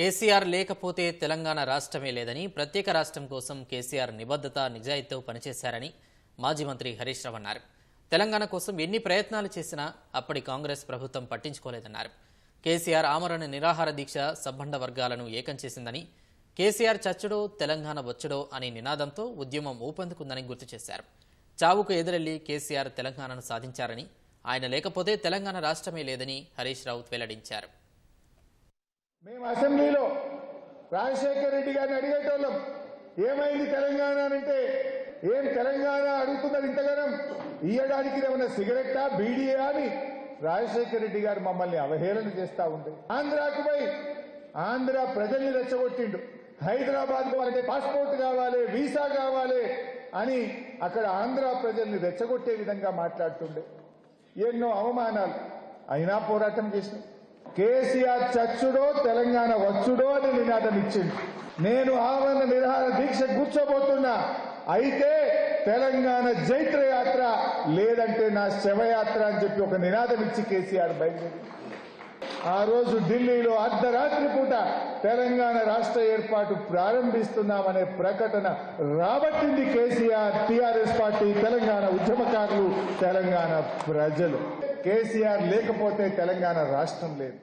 కేసీఆర్ లేకపోతే తెలంగాణ రాష్ట్రమే లేదని ప్రత్యేక రాష్ట్రం కోసం కేసీఆర్ నిబద్ధత నిజాయితీతో పనిచేశారని మాజీ మంత్రి హరీష్ రావు అన్నారు. తెలంగాణ కోసం ఎన్ని ప్రయత్నాలు చేసినా అప్పటి కాంగ్రెస్ ప్రభుత్వం పట్టించుకోలేదన్నారు. కేసీఆర్ ఆమరణ నిరాహార దీక్ష సబ్బండ వర్గాలను ఏకం చేసిందని కేసీఆర్ చచ్చడో తెలంగాణ వచ్చడో అనే నినాదంతో ఉద్యమం ఊపందుకుందని గుర్తు చేశారు. చావుకు ఎదురెళ్ళి కేసీఆర్ తెలంగాణను సాధించారని ఆయన లేకపోతే తెలంగాణ రాష్ట్రమే లేదని హరీష్ రావు వెల్లడించారు. మేము అసెంబ్లీలో రాజశేఖర్ రెడ్డి గారిని అడిగేటోళ్ళం. ఏమైంది తెలంగాణ అంటే ఏం తెలంగాణ అడుగుతున్నారు ఇంతగానం? ఇయ్యడానికి ఏమైనా సిగరెట్టా బీడీయా అని రాజశేఖర రెడ్డి గారు మమ్మల్ని అవహేళన చేస్తా ఉంది ఆంధ్రాకు పోయి ఆంధ్ర ప్రజల్ని రెచ్చగొట్టిండు. హైదరాబాద్ వాళ్ళకి పాస్పోర్ట్ కావాలి వీసా కావాలి అని అక్కడ ఆంధ్ర ప్రజల్ని రెచ్చగొట్టే విధంగా మాట్లాడుతుండే. ఎన్నో అవమానాలు. అయినా పోరాటం చేసినాం. కేసీఆర్ చచ్చుడో తెలంగాణ వచ్చుడో అని నినాదం ఇచ్చింది నేను ఆవరణ నిరాహార దీక్ష కూర్చోబోతున్నా. అయితే తెలంగాణ జైత్ర యాత్ర లేదంటే నా శవయాత్ర అని చెప్పి ఒక నినాదం ఇచ్చి కేసీఆర్ బయలుదేరి ఆ రోజు ఢిల్లీలో అర్ధరాత్రి పూట తెలంగాణ రాష్ట్ర ఏర్పాటు ప్రారంభిస్తున్నామనే ప్రకటన రాబట్టింది కేసీఆర్ టీఆర్ఎస్ పార్టీ తెలంగాణ ఉద్యమకారులు తెలంగాణ ప్రజలు. కేసీఆర్ లేకపోతే తెలంగాణ రాష్ట్రం లేదు.